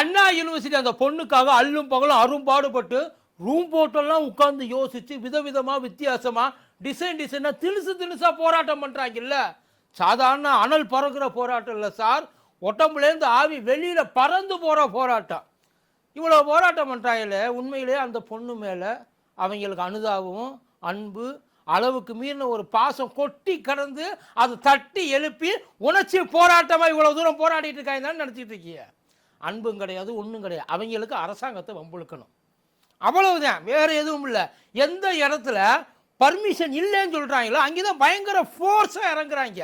அண்ணா university அந்த பொண்ணுக்காக அல்லும் பகலும் அரும்பாடுபட்டு ரூம் போட்டெல்லாம் உட்கார்ந்து யோசிச்சு விதவிதமா வித்தியாசமா டிசைன் டிசைனாக திணுசு திணுசாக போராட்டம் பண்ணுறாங்கல்ல சாதாரண அனல் பறக்கிற போராட்டம் இல்லை சார். உடம்புலேருந்து ஆவி வெளியில் பறந்து போகிற போராட்டம். இவ்வளோ போராட்டம் பண்ணுறாங்களே உண்மையிலே அந்த பொண்ணு மேலே அவங்களுக்கு அனுதாபமும் அன்பு அளவுக்கு மீறின ஒரு பாசம் கொட்டி கடந்து அதை தட்டி எழுப்பி உணர்ச்சி போராட்டமாக இவ்வளோ தூரம் போராடிட்டு இருக்காங்க தான் நினச்சிட்டு இருக்கீங்க அன்பும் கிடையாது ஒன்றும் கிடையாது. அவங்களுக்கு அரசாங்கத்தை வம்புழுக்கணும். அவ்வளவுதான். வேறு எதுவும் இல்லை. எந்த இடத்துல பர்மிஷன் இல்லைன்னு சொல்கிறாங்களோ அங்கே தான் பயங்கர ஃபோர்ஸாக இறங்குறாங்க.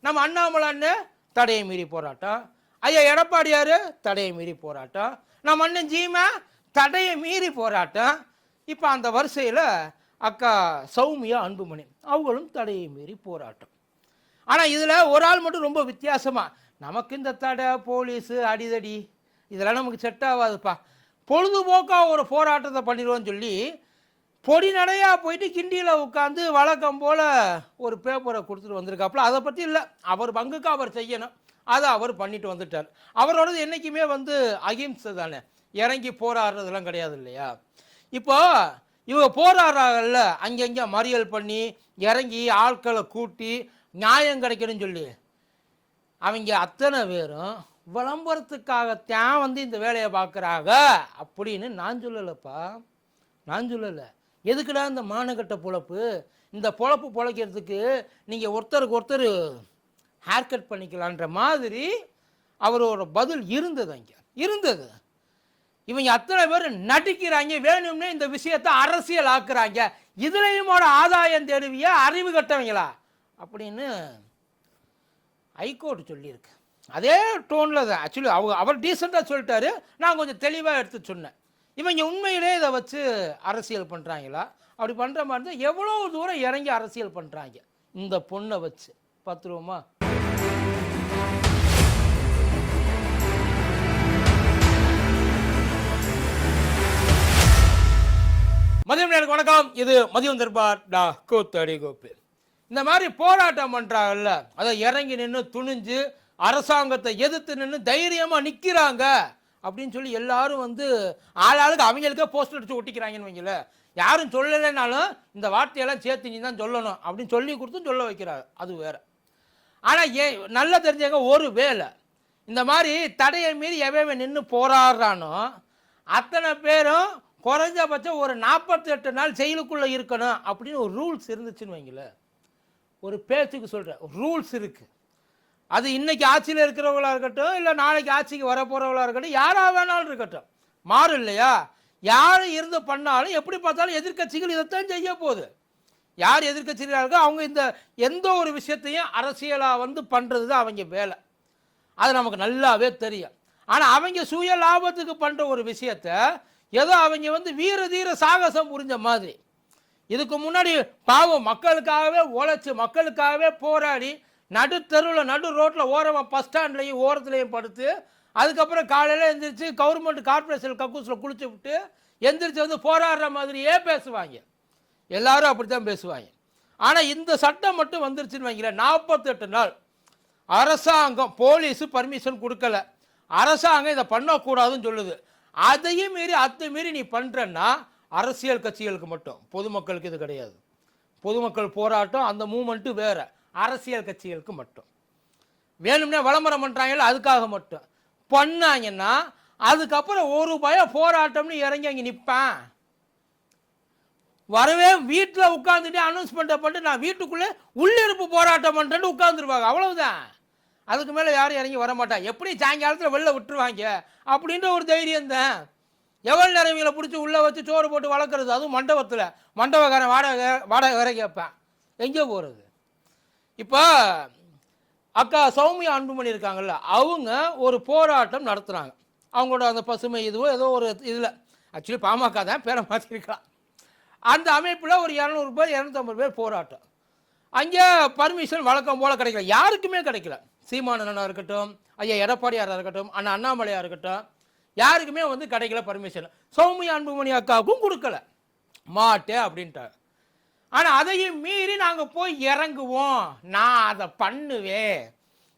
நம்ம அண்ணாமலை தடையை மீறி போராட்டம். ஐயா எடப்பாடியார் தடையை மீறி போராட்டம். நம்ம அண்ணன் ஜீமா தடையை மீறி போராட்டம். இப்போ அந்த வரிசையில் அக்கா சௌமியா அன்புமணி அவங்களும் தடையை மீறி போராட்டம். ஆனால் இதில் ஒரு ஆள் மட்டும் ரொம்ப வித்தியாசமாக நமக்கு இந்த தடை போலீஸு அடிதடி. இதெல்லாம் நமக்கு செட் ஆகாதுப்பா. பொழுதுபோக்காக ஒரு போராட்டத்தை பண்ணிடுவோன்னு சொல்லி பொடி நடையாக போயிட்டு கிண்டியில் உட்காந்து வழக்கம் போல் ஒரு பேப்பரை கொடுத்துட்டு வந்திருக்காப்புல. அதை பற்றி இல்லை. அவர் பங்குக்கு அவர் செய்யணும். அதை அவர் பண்ணிட்டு வந்துட்டார். அவரோடது என்றைக்குமே வந்து அகிம்சை தானே. இறங்கி போராடுறதெல்லாம் கிடையாது இல்லையா? இப்போ இவங்க போராடுறாங்கல்ல அங்கங்கே மறியல் பண்ணி இறங்கி ஆட்களை கூட்டி நியாயம் கிடைக்கணும்னு சொல்லி. அவங்க அத்தனை பேரும் விளம்பரத்துக்காகத்தான் வந்து இந்த வேலையை பார்க்குறாங்க அப்படின்னு நான் சொல்லலைப்பா. நான் சொல்லலை. எதுக்குடா இந்த மானக்கட்ட பொழப்பு? இந்த பொழப்பு பொழைக்கிறதுக்கு நீங்கள் ஒருத்தருக்கு ஒருத்தர் ஹேர் கட் பண்ணிக்கலான்ற மாதிரி அவரோட பதில் இருந்தது அங்கே. இருந்தது. இவங்க அத்தனை பேர் நடிக்கிறாங்க. வேணும்னே இந்த விஷயத்தை அரசியல் ஆக்குறாங்க. இதுலேயுமோட ஆதாயம் தேடுவிய? அறிவு கட்டவங்களா? அப்படின்னு ஹைகோர்ட் சொல்லியிருக்கு. அதே டோனில் தான். ஆக்சுவலி அவங்க அவர் டீசெண்டாக சொல்லிட்டாரு. நான் கொஞ்சம் தெளிவாக எடுத்து சொன்னேன். இவங்க உண்மையிலே இதை வச்சு அரசியல் பண்ணுறாங்களா அப்படி பண்ணுற மாதிரி இருந்தால் எவ்வளோ தூரம் இறங்கி அரசியல் பண்ணுறாங்க இந்த பொண்ணை வச்சு. பத்து ரூபா மதியம் நேருக்கு வணக்கம். இது மதியம் தர்பார் டா கூத்தடி கோப்பு இந்த மாதிரி போராட்டம் பண்ணுறாங்கல்ல அதை இறங்கி நின்று துணிஞ்சு அரசாங்கத்தை எதிர்த்து நின்று தைரியமாக நிற்கிறாங்க அப்படின்னு சொல்லி எல்லாரும் வந்து ஆளாளுக்கு அவங்களுக்கே போஸ்டர் அடித்து ஒட்டிக்கிறாங்கன்னு வைங்கள யாரும் சொல்லலைனாலும் இந்த வார்த்தையெல்லாம் சேர்த்து நீ தான் சொல்லணும் அப்படின்னு சொல்லி கொடுத்து சொல்ல வைக்கிறாரு. அது வேற. ஆனால் ஏ நல்லா தெரிஞ்சவங்க ஒரு வேலை. இந்த மாதிரி தடையை மீறி எவன் நின்று போராடுறானோ அத்தனை பேரும் குறைஞ்சபட்சம் ஒரு நாற்பத்தெட்டு நாள் செயலுக்குள்ளே இருக்கணும் அப்படின்னு ஒரு ரூல்ஸ் இருந்துச்சுன்னு வைங்களேன். ஒரு பேச்சுக்கு சொல்கிறேன் ரூல்ஸ் இருக்குது அது இன்னைக்கு ஆட்சியில் இருக்கிறவங்களா இருக்கட்டும் இல்லை நாளைக்கு ஆட்சிக்கு வரப்போகிறவங்களா இருக்கட்டும் யாராக வேணாலும் இருக்கட்டும். மாறும் இல்லையா? யார் இருந்து பண்ணாலும் எப்படி பார்த்தாலும் எதிர்க்கட்சிகள் இதைத்தான் செய்ய போகுது. யார் எதிர்க்கட்சிகளாக இருக்கோ அவங்க இந்த எந்த ஒரு விஷயத்தையும் அரசியலாக வந்து பண்ணுறது தான் அவங்க வேலை. அது நமக்கு நல்லாவே தெரியும். ஆனால் அவங்க சுய லாபத்துக்கு பண்ணுற ஒரு விஷயத்த ஏதோ அவங்க வந்து வீர தீர சாகசம் புரிஞ்ச மாதிரி. இதுக்கு முன்னாடி பாவம் மக்களுக்காகவே உழைச்சி மக்களுக்காகவே போராடி நடு தெருவில் நடு ரோட்டில் ஓரமாக பஸ் ஸ்டாண்ட்லேயும் ஓரத்துலேயும் படுத்து அதுக்கப்புறம் காலையில் எழுந்திரிச்சு கவர்மெண்ட் கார்பரேஷன் கக்கூஸில் குளிச்சு விட்டு எந்திரிச்சு வந்து போராடுற மாதிரியே பேசுவாங்க. எல்லாரும் அப்படி தான் பேசுவாங்க. ஆனால் இந்த சட்டம் மட்டும் வந்துருச்சுன்னு வைங்களேன் நாற்பத்தெட்டு நாள். அரசாங்கம் போலீஸு பர்மிஷன் கொடுக்கல. அரசாங்கம் இதை பண்ணக்கூடாதுன்னு சொல்லுது. அதையும் மீறி அத்தை மீறி நீ பண்ணுறன்னா அரசியல் கட்சிகளுக்கு மட்டும் பொதுமக்களுக்கு இது கிடையாது. பொதுமக்கள் போராட்டம் அந்த மூமெண்ட்டு வேறு. அரசியல் கட்சிகளுக்கு மட்டும். வேணும்னே விளம்பரம் பண்ணுறாங்கல்ல அதுக்காக மட்டும். பண்ணாங்கன்னா அதுக்கப்புறம் ஒரு பய போராட்டம்னு இறங்கி அங்கே நிற்பேன் வரவே வீட்டில் உட்காந்துட்டு அனௌன்ஸ்மெண்ட்டை பண்ணிட்டு நான் வீட்டுக்குள்ளே உள்ளிருப்பு போராட்டம் பண்ணுறேன்னு உட்காந்துருவாங்க அவ்வளவுதான். அதுக்கு மேலே யாரும் இறங்கி வர மாட்டாங்க எப்படி சாயங்காலத்தில் வெளில விட்டுருவாங்க? அப்படின்ற ஒரு தைரியம் தான். எவ்வளோ நேரம் இவங்களை பிடிச்சி உள்ளே வச்சு சோறு போட்டு வளர்க்குறது? அதுவும் மண்டபத்தில். மண்டபக்காரன் வாடகை வாடகை வேற கேட்பேன். எங்கே போகிறது இப்போ அக்கா சௌமியா அன்புமணி இருக்காங்கல்ல அவங்க ஒரு போராட்டம் நடத்துகிறாங்க அவங்களோட அந்த பசுமை இதுவோ ஏதோ ஒரு இதில். ஆக்சுவலி பாமக தான் பேரை மாற்றிருக்கலாம் அந்த அமைப்பில் ஒரு இரநூறு பேர் இரநூத்தம்பது பேர் போராட்டம். அங்கே பர்மிஷன் வழக்கம் போல் கிடைக்கல. யாருக்குமே கிடைக்கல. சீமானண்ணா இருக்கட்டும் ஐயா எடப்பாடியாராக இருக்கட்டும் அண்ணா அண்ணாமலையாக இருக்கட்டும் யாருக்குமே வந்து கிடைக்கல பர்மிஷன் சௌமியா அன்புமணி அக்காவுக்கும் கொடுக்கல. மாட்டே அப்படின்ட்டார் ஆனால் அதையும் மீறி நாங்கள் போய் இறங்குவோம். நான் அதை பண்ணுவேன்.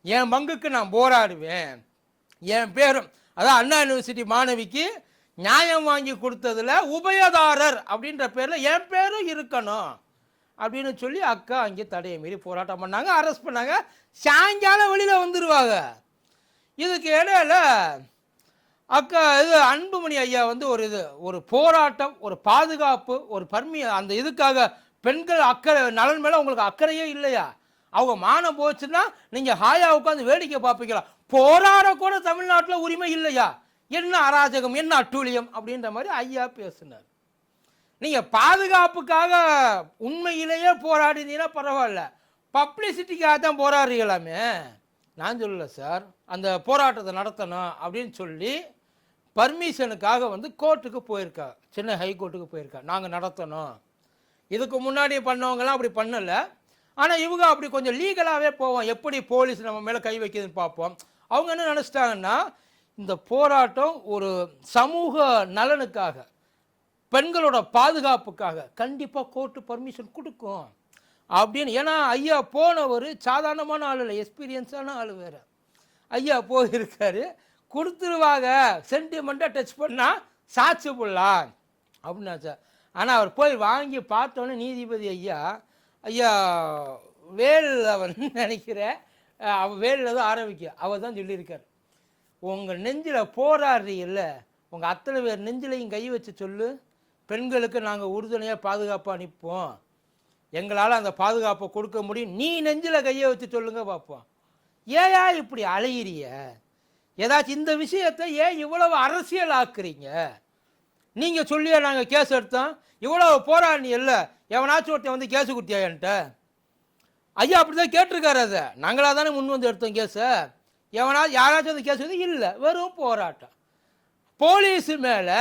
என் பங்குக்கு நான் போராடுவேன். என் பேரும் அதான் அண்ணா யூனிவர்சிட்டி மாணவிக்கு நியாயம் வாங்கி கொடுத்ததுல உபயதாரர் அப்படின்ற பேரில் என் பேரும் இருக்கணும் அப்படின்னு சொல்லி அக்கா அங்கே தடையை மீறி போராட்டம் பண்ணாங்க அரெஸ்ட் பண்ணாங்க. சாயங்காலம் வெளியில் வந்துடுவாங்க இதுக்கு இடையில அக்கா இது அன்புமணி ஐயா வந்து ஒரு இது ஒரு போராட்டம் ஒரு பாதுகாப்பு ஒரு பர்மி அந்த இதுக்காக பெண்கள் அக்கறை நலன் மேலே உங்களுக்கு அக்கறையே இல்லையா? அவங்க மானம் போச்சுன்னா நீங்கள் ஹாயா உட்காந்து வேடிக்கை பார்ப்பீங்களா? போராட கூட தமிழ்நாட்டில் உரிமை இல்லையா? என்ன அராஜகம் என்ன அட்டூழியம் அப்படின்ற மாதிரி ஐயா பேசினார். நீங்கள் பாதுகாப்புக்காக உண்மையிலேயே போராடினீங்கன்னா பரவாயில்ல. பப்ளிசிட்டிக்காக தான் போராடுறீங்களாமே? நான் சொல்லலை சார். அந்த போராட்டத்தை நடத்தணும் அப்படின்னு சொல்லி பர்மிஷனுக்காக வந்து கோர்ட்டுக்கு போயிருக்கா. சென்னை ஹைகோர்ட்டுக்கு போயிருக்கா. நாங்கள் நடத்தணும். இதுக்கு முன்னாடி பண்ணவங்கலாம் அப்படி பண்ணலை. ஆனால் இவங்க அப்படி கொஞ்சம் லீகலாகவே போவோம். எப்படி போலீஸ் நம்ம மேலே கை வைக்குதுன்னு பார்ப்போம். அவங்க என்ன நினச்சிட்டாங்கன்னா இந்த போராட்டம் ஒரு சமூக நலனுக்காக பெண்களோட பாதுகாப்புக்காக கண்டிப்பாக கோர்ட்டு பர்மிஷன் கொடுக்கும் அப்படின்னு. ஏன்னா ஐயா போனவர் சாதாரணமான ஆள் இல்லை எக்ஸ்பீரியன்ஸான ஆள் வேறு. ஐயா போயிருக்காரு. கொடுத்துருவாங்க. சென்டிமெண்ட்டாக டச் பண்ணால் சாட்சி போடலாம். அப்படின்னாச்சா. ஆனால் அவர் போய் வாங்கி பார்த்தோன்னே நீதிபதி ஐயா ஐயா வேல் அவன் நினைக்கிறேன் அவன் வேலில் தான் ஆரம்பிக்க. அவர் தான் சொல்லியிருக்கார். உங்கள் நெஞ்சில் போராடுறீங்கல்ல உங்கள் அத்தனை பேர் நெஞ்சிலையும் கை வச்சு சொல்லு. பெண்களுக்கு நாங்கள் உறுதுணையாக பாதுகாப்பாக நிற்போம் எங்களால் அந்த பாதுகாப்பை கொடுக்க முடியும். நீ நெஞ்சில் கையை வச்சு சொல்லுங்க பார்ப்போம் ஏயா இப்படி அலையிறிய? ஏதாச்சும் இந்த விஷயத்தை ஏன் இவ்வளவு அரசியல் ஆக்குறீங்க நீங்கள் சொல்லியா நாங்கள் கேஸ் எடுத்தோம். இவ்வளவு போராடி இல்லை. எவனாச்சும் ஒருத்தன் வந்து கேஸ் கொடுத்தியா என்கிட்ட? ஐயா அப்படி தான் கேட்டிருக்காரு அதை. நாங்களாக தானே முன் வந்து எடுத்தோம் கேஸை. எவனா யாராச்சும் வந்து கேஸ் வந்து இல்லை. வெறும் போராட்டம். போலீஸ் மேலே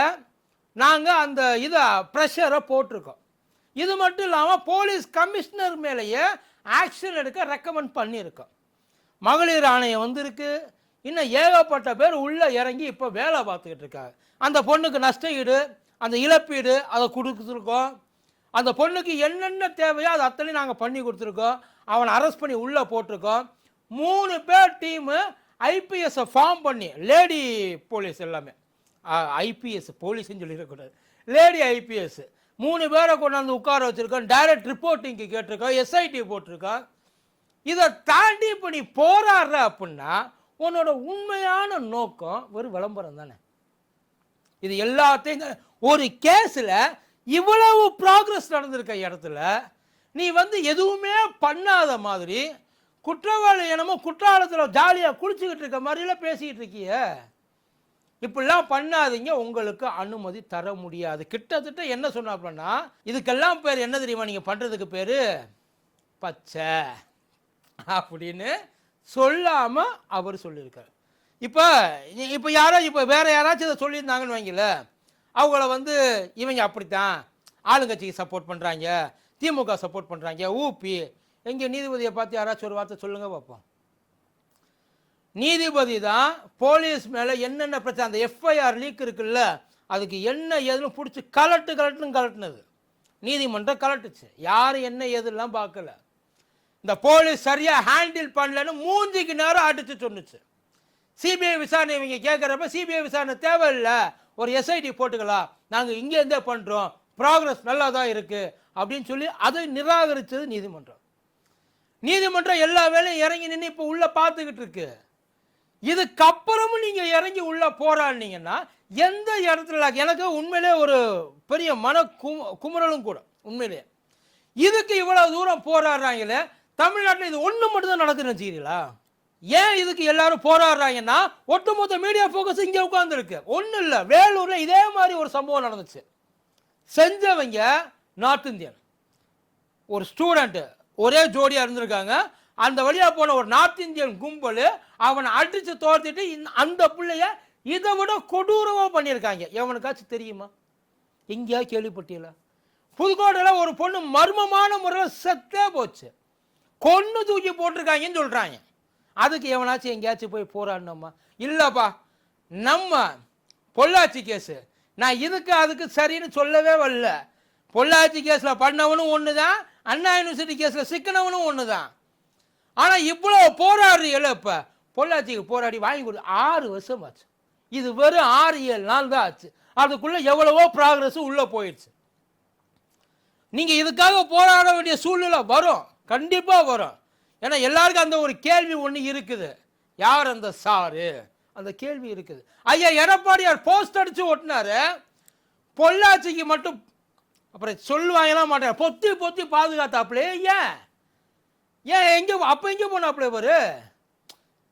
நாங்கள் அந்த இதை ப்ரெஷரை போட்டிருக்கோம். இது மட்டும் இல்லாமல் போலீஸ் கமிஷனர் மேலேயே ஆக்ஷன் எடுக்க ரெக்கமெண்ட் பண்ணியிருக்கோம். மகளிர் ஆணையம் வந்திருக்கு. இன்னும் ஏகப்பட்ட பேர் உள்ளே இறங்கி இப்போ வேலை பார்த்துக்கிட்டு இருக்காங்க. அந்த பொண்ணுக்கு நஷ்ட ஈடு அந்த இழப்பீடு அதை கொடுத்துருக்கோம். அந்த பொண்ணுக்கு என்னென்ன தேவையோ அதை அத்தனையும் நாங்கள் பண்ணி கொடுத்துருக்கோம். அவனை அரெஸ்ட் பண்ணி உள்ளே போட்டிருக்கோம். மூணு பேர் டீமு ஐபிஎஸ்ஸை ஃபார்ம் பண்ணி லேடி போலீஸ் எல்லாமே. ஐபிஎஸ் போலீஸ்னு சொல்லிடக்கூடாது லேடி ஐபிஎஸ் மூணு பேரை கொண்டாந்து உட்கார வச்சுருக்கோம். டைரக்ட் ரிப்போர்ட்டிங்க்கு கேட்டிருக்கோம். எஸ்ஐடி போட்டிருக்கோம். இதை தாண்டி இப்போ நீ போராடுற அப்படின்னா உன்னோட உண்மையான நோக்கம் ஒரு விளம்பரம் தானே. இது எல்லாத்தையும் ஒரு கேஸில் இவ்வளவு ப்ராக்ரஸ் நடந்திருக்க இடத்துல நீ வந்து எதுவுமே பண்ணாத மாதிரி குற்றவாளி என்னமோ குற்றாலத்தில் ஜாலியாக குளிச்சுக்கிட்டு இருக்க மாதிரிலாம் பேசிக்கிட்டு இருக்கிய. இப்படிலாம் பண்ணாதீங்க உங்களுக்கு அனுமதி தர முடியாது. கிட்டத்தட்ட என்ன சொன்னாப்லன்னா இதுக்கெல்லாம் பேர் என்ன தெரியுமா? நீங்கள் பண்ணுறதுக்கு பேர் பச்சை. அப்படின்னு சொல்லாமல் அவர் சொல்லியிருக்காரு. இப்போ இப்போ யாரோ இப்போ வேறு யாராச்சும் இதை சொல்லியிருந்தாங்கன்னு வைங்கள அவங்கள வந்து இவங்க அப்படித்தான். ஆளுங்கட்சிக்கு சப்போர்ட் பண்ணுறாங்க திமுக சப்போர்ட் பண்ணுறாங்க ஊபி எங்கே நீதிபதியை பார்த்து யாராச்சும் ஒரு வார்த்தை சொல்லுங்கள் பார்ப்போம். நீதிபதி தான் போலீஸ் மேலே என்னென்ன பிரச்சனை அந்த எஃப்ஐஆர் லீக் இருக்குல்ல அதுக்கு என்ன ஏதுன்னு பிடிச்சி கலட்டு கலட்டுன்னு கலட்டுனது. நீதிமன்றம் கலட்டுச்சு. யார் என்ன ஏதுலாம் பார்க்கல. இந்த போலீஸ் சரியாக ஹேண்டில் பண்ணலன்னு மூஞ்சிக்கு நேரம் அடிச்சு சொன்னுச்சு. சிபிஐ விசாரணை இவங்க கேட்குறப்ப சிபிஐ விசாரணை தேவையில்லை. ஒரு எஸ்ஐடி போட்டுக்கலாம். நாங்கள் இங்கேருந்தே பண்ணுறோம் ப்ராக்ரஸ் நல்லா தான் இருக்குது அப்படின்னு சொல்லி அதை நிராகரித்தது நீதிமன்றம். நீதிமன்றம் எல்லா வேலையும் இறங்கி நின்று இப்போ உள்ளே பார்த்துக்கிட்டு இருக்கு. இதுக்கப்புறமும் நீங்கள் இறங்கி உள்ளே போராடினீங்கன்னா எந்த இடத்துல எனக்கு உண்மையிலே ஒரு பெரிய மன கும் குமுறலும் கூட உண்மையிலே. இதுக்கு இவ்வளோ தூரம் போராடுறாங்களே தமிழ்நாட்டில் இது ஒன்று மட்டும்தான் நடக்குதுன்னு வச்சுக்கிறீங்களா ஏன் இதுக்கு எல்லாரும் போராடுறாங்கன்னா? ஒட்டுமொத்த மீடியா ஃபோக்கஸ் இங்கே உட்காந்துருக்கு ஒன்றும் இல்லை. வேலூரில் இதே மாதிரி ஒரு சம்பவம் நடந்துச்சு. செஞ்சவங்க நார்த் இந்தியன். ஒரு ஸ்டூடெண்ட்டு ஒரே ஜோடியாக இருந்திருக்காங்க. அந்த வழியாக போன ஒரு நார்த் இந்தியன் கும்பல் அவனை அடித்து தோர்த்திட்டு இந்த- அந்த பிள்ளைய இதை விட கொடூரமாக பண்ணியிருக்காங்க. எவனுக்காச்சும் தெரியுமா? எங்கேயா கேள்விப்பட்டீங்களா? புதுக்கோட்டையில் ஒரு பொண்ணு மர்மமான முறையில் செத்தே போச்சு. கொன்று தூக்கி போட்டிருக்காங்கன்னு சொல்கிறாங்க அதுக்கு எவனாச்சும் எங்கேயாச்சும் போய் போராடணுமா? இல்லைப்பா நம்ம பொள்ளாச்சி கேஸு. நான் இதுக்கு அதுக்கு சரின்னு சொல்லவே வரல. பொள்ளாச்சி கேஸில் பண்ணவனும் ஒன்று தான் அண்ணா யூனிவர்சிட்டி கேஸில் சிக்கனவனும் ஒன்று தான் ஆனால் இவ்வளோ போராடுறீங்கள இப்போ? பொள்ளாச்சிக்கு போராடி வாங்கி கொடு. ஆறு வருஷம் ஆச்சு. இது வெறும் ஆறு ஏழு நாள் தான் ஆச்சு. அதுக்குள்ளே எவ்வளவோ ப்ராக்ரஸ் உள்ளே போயிடுச்சு. நீங்கள் இதுக்காக போராட வேண்டிய சூழ்நிலை வரும். கண்டிப்பாக வரும். ஏன்னா எல்லாருக்கும் அந்த ஒரு கேள்வி ஒன்று இருக்குது. யார் அந்த சாரு? அந்த கேள்வி இருக்குது. ஐயா எடப்பாடியார் போஸ்ட் அடித்து ஒட்டினாரு பொள்ளாச்சிக்கு மட்டும் அப்புறம் சொல்லுவாங்கலாம் மாட்டார் பொத்தி பொத்தி பாதுகாத்தாப்புலே. ஏன்? ஏன் எங்கே அப்போ எங்கே போனாப்புல இவர்?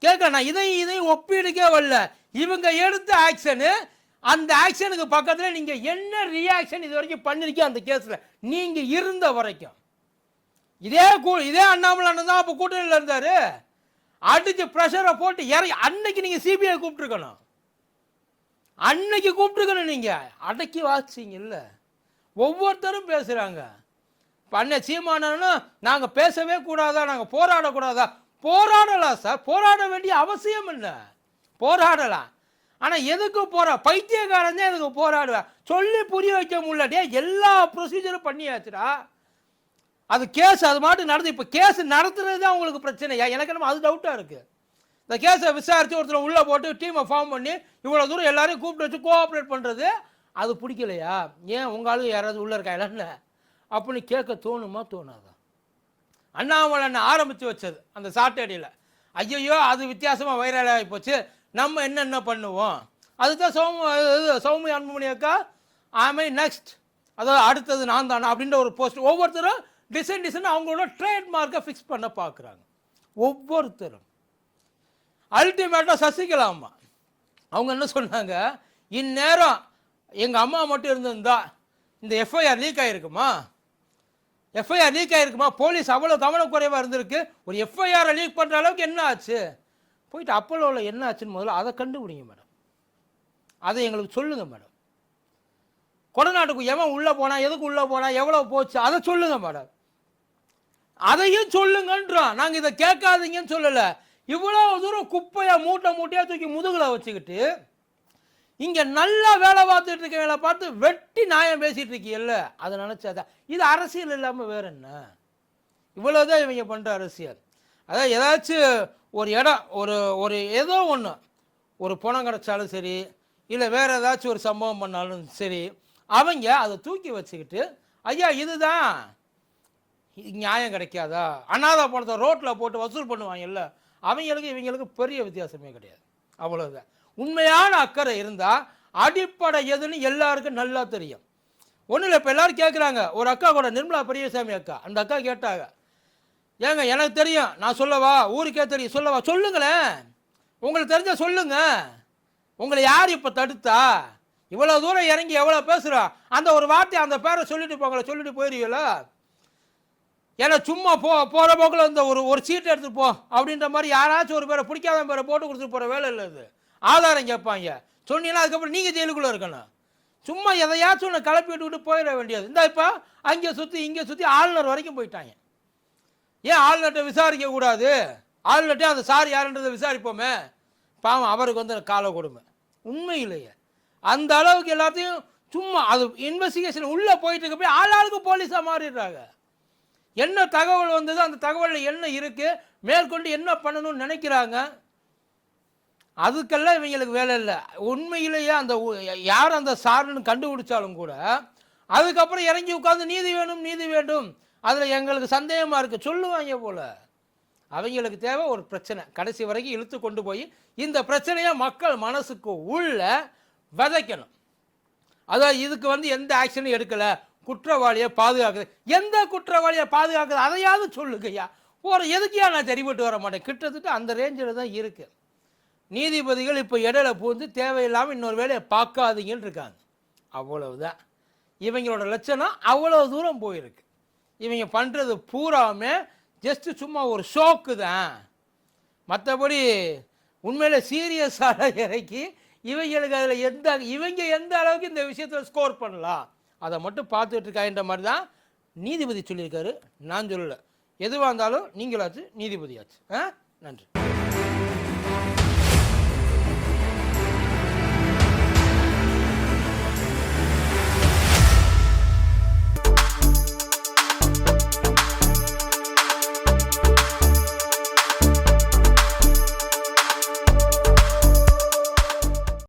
கேட்க நான் இதையும் இதையும் ஒப்பீடுக்கே வரல. இவங்க எடுத்த ஆக்ஷனு அந்த ஆக்ஷனுக்கு பக்கத்தில் நீங்கள் என்ன ரியாக்ஷன் இது வரைக்கும் பண்ணிருக்கீங்க அந்த கேஸில் நீங்கள் இருந்த வரைக்கும். இதே கூ இதே அண்ணாமலை அண்ணன் தான் அப்போ கூட்டணியில் இருந்தார். அடித்து ப்ரெஷரை போட்டு இறங்கி அன்னைக்கு நீங்கள் சிபிஐ கூப்பிட்டுருக்கணும். அன்னைக்கு கூப்பிட்டுருக்கணும் நீங்கள் அடக்கி வாசிங்க இல்லை. ஒவ்வொருத்தரும் பேசுகிறாங்க பண்ண அண்ணன் சீமானனும் பேசவே கூடாதா நாங்கள் போராடக்கூடாதா? போராடலாம் சார். போராட வேண்டிய அவசியம் இல்லை. போராடலாம் ஆனால் எதுக்கு போற? பைத்தியக்காரன் தான் எதுக்கு போராடுவேன் சொல்லி புரிய வைக்க முடியல. எல்லா ப்ரொசீஜரும் பண்ணியாச்சுடா. அது கேஸ் அது மாட்டு நடந்து இப்போ கேஸ் நடத்துறது தான் உங்களுக்கு பிரச்சனையா எனக்கு நம்ம அது டவுட்டாக இருக்குது இந்த கேஸை விசாரித்து ஒருத்தர் உள்ளே போட்டு டீமை ஃபார்ம் பண்ணி இவ்வளோ தூரம் எல்லாரையும் கூப்பிட்டு வச்சு கோஆப்ரேட் பண்ணுறது அது பிடிக்கலையா? ஏன் உங்களாலும் யாராவது உள்ளே இருக்கா? இல்லைன்னு அப்படின்னு கேட்க தோணுமா? தோணாதா? அண்ணாமலை ஆரம்பித்து வச்சது அந்த சாட்டடியில். ஐயையோ அது வித்தியாசமாக வைரல் ஆகி போச்சு. நம்ம என்னென்ன பண்ணுவோம்? அதுதான் சௌம இது சௌமிய அன்புமணி அக்கா. ஆமை நெக்ஸ்ட் அதாவது அடுத்தது நான் தானா அப்படின்ற ஒரு போஸ்ட் ஒவ்வொருத்தரும் டிசைன் டிசைன் அவங்களோட ட்ரேட்மார்க்கை ஃபிக்ஸ் பண்ண பார்க்குறாங்க ஒவ்வொருத்தரும். அல்டிமேட்டாக சசிகலா அம்மா அவங்க என்ன சொன்னாங்க? இந்நேரம் எங்கள் அம்மா மட்டும் இருந்திருந்தா இந்த எஃப்ஐஆர் லீக் ஆகிருக்குமா எஃப்ஐஆர் லீக் ஆகிருக்குமா போலீஸ் அவ்வளோ கவனக்குறைவாக இருந்திருக்கு. ஒரு எஃப்ஐஆரை லீக் பண்ணுற அளவுக்கு என்ன ஆச்சு? போயிட்டு அப்போலோவில் என்ன ஆச்சுன்னு முதல்ல அதை கண்டுபிடிங்க மேடம் அதை எங்களுக்கு சொல்லுங்கள் மேடம் கொடநாட்டுக்கு எவன் உள்ளே போனால் எதுக்கு உள்ளே போனால் எவ்வளோ போச்சு அதை சொல்லுங்கள் மேடம் அதையும் சொல்லுங்கன்றோம் நாங்கள் இதை கேட்காதீங்கன்னு சொல்லலை. இவ்வளோ தூரம் குப்பையை மூட்டை மூட்டையாக தூக்கி முதுகில் வச்சுக்கிட்டு இங்கே நல்லா வேலை பார்த்துட்டு இருக்கவங்கள பார்த்து வெட்டி நியாயம் பேசிகிட்டு இருக்கீல்ல அதை நினச்சாதான் இது அரசியல் இல்லாமல் வேற என்ன? இவ்வளோதான் இவங்க பண்ணுற அரசியல். அதான் ஏதாச்சும் ஒரு இடம் ஒரு ஒரு ஏதோ ஒன்று ஒரு பணம் கிடைச்சாலும் சரி இல்லை வேறு ஏதாச்சும் ஒரு சம்பவம் பண்ணாலும் சரி அவங்க அதை தூக்கி வச்சுக்கிட்டு ஐயா இதுதான். நியாயம் கிடைக்காதா? அனாதை பணத்தை ரோட்டில் போட்டு வசூல் பண்ணுவாங்கல்ல அவங்களுக்கு இவங்களுக்கு பெரிய வித்தியாசமே கிடையாது. அவ்வளோதான் உண்மையான அக்கறை இருந்தால் அடிப்படை எதுன்னு எல்லாருக்கும் நல்லா தெரியும். ஒன்றும் இல்லை இப்போ எல்லாரும் கேட்குறாங்க ஒரு அக்கா கூட நிர்மலா பெரியசாமி அக்கா. அந்த அக்கா கேட்டாங்க ஏங்க எனக்கு தெரியும் நான் சொல்லவா? ஊருக்கே தெரியும் சொல்லவா? சொல்லுங்களேன். உங்களுக்கு தெரிஞ்ச சொல்லுங்க. உங்களை யார் இப்போ தடுத்தா? இவ்வளோ தூரம் இறங்கி எவ்வளோ பேசுகிறா அந்த ஒரு வார்த்தை அந்த பேரை சொல்லிட்டு போங்களே சொல்லிட்டு போயிருவீங்களா? ஏன்னா சும்மா போ போகிற போக்கில் இந்த ஒரு ஒரு சீட் எடுத்துகிட்டு போ அப்படின்ற மாதிரி யாராச்சும் ஒரு பேரை பிடிக்காத பேரை போட்டு கொடுத்துட்டு போகிற வேலை இல்லை இது. ஆதாரம் கேட்பாங்க. சொன்னீங்கன்னா அதுக்கப்புறம் நீங்கள் ஜெயிலுக்குள்ளே இருக்கணும். சும்மா எதையாச்சும் ஒன்று கிளப்பி விட்டுவிட்டு போயிட வேண்டியது. இந்த இப்போ அங்கே சுற்றி இங்கே சுற்றி ஆளுநர் வரைக்கும் போயிட்டாங்க. ஏன் ஆளுநர்கிட்ட விசாரிக்க கூடாது? ஆளுநர்கிட்ட அந்த சார் யாருன்றதை விசாரிப்போமே? பாவம் அவருக்கு வந்து கால கொடுமை. உண்மை இல்லையே அந்த அளவுக்கு எல்லாத்தையும் சும்மா அது இன்வெஸ்டிகேஷன் உள்ளே போயிட்டு இருக்க போய் ஆளாளுக்கு போலீஸாக மாறிடுறாங்க. என்ன தகவல் வந்தது அந்த தகவலில் என்ன இருக்குது மேற்கொண்டு என்ன பண்ணணும்னு நினைக்கிறாங்க? அதுக்கெல்லாம் இவங்களுக்கு வேலை இல்லை. உண்மையிலேயே அந்த யார் அந்த சாருன்னு கண்டுபிடிச்சாலும் கூட அதுக்கப்புறம் இறங்கி உட்காந்து நீதி வேணும் நீதி வேண்டும். அதில் எங்களுக்கு சந்தேகமாக இருக்குது சொல்லுவாங்க போல. அவங்களுக்கு தேவை ஒரு பிரச்சனை. கடைசி வரைக்கும் இழுத்து கொண்டு போய் இந்த பிரச்சனையை மக்கள் மனசுக்கு உள்ள விதைக்கணும். அதான் இதுக்கு வந்து எந்த ஆக்ஷனும் எடுக்கலை. குற்றவாளியை பாதுகாக்குது. எந்த குற்றவாளியை பாதுகாக்குது? அதையாவது சொல்லுங்கய்யா ஒரு எதுக்கையா நான் சரிபட்டு வர மாட்டேன்? கிட்டத்தட்ட அந்த ரேஞ்சில் தான் இருக்கு. நீதிபதிகள் இப்போ இடையில பூந்து தேவையில்லாமல் இன்னொரு வேலையை பார்க்காதீங்கன்னு இருக்காங்க. அவ்வளவுதான். இவங்களோட லட்சணம் அவ்வளோ தூரம் போயிருக்கு. இவங்க பண்ணுறது பூராமே ஜஸ்ட் சும்மா ஒரு ஷோக்கு தான். மற்றபடி உண்மையில் சீரியஸாக இறக்கி இவங்களுக்கு அதில் எந்த இவங்க எந்த அளவுக்கு இந்த விஷயத்தில் ஸ்கோர் பண்ணலாம்? அதை மட்டும் பார்த்துட்டு இருக்கான்ற மாதிரி தான் நீதிபதி சொல்லியிருக்காரு. நான் சொல்லலை. எதுவாக இருந்தாலும் நீங்களாச்சு நீதிபதியாச்சு. ஆ? நன்றி.